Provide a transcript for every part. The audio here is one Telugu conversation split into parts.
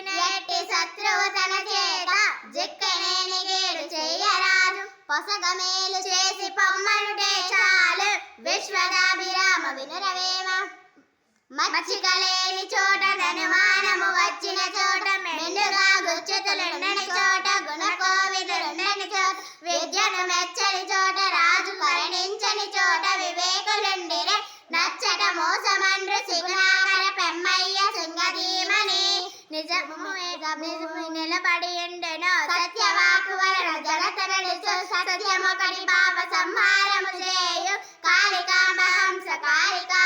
చంపదగిన ఎట్టి శత్రువు తన చేత జిక్కనేని గేడు చెయ్యరాదు పొసగమేలు చేసి పొమ్మనుటే చాలు. విశ్వదాభిరామ వినురవేమ? మచ్చికలేని చోట ధనుమానము వచ్చిన చోట మెండుగా గుచ్చుతులుండని చోట గుణకోవిదులుండని చోట విద్యను మెచ్చని చోట రాజు కరుణించని చోట వివేకులుండిరే. నచ్చట మోసమండ్రు సిగు నిజము నిజము నిలబడి ఉండెను సత్యవాకు వలన జగతనడుచు సత్యమొకటి పాప సంహారము చేయు. కాళికాంబ హంస కాళికాంబ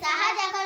Cara.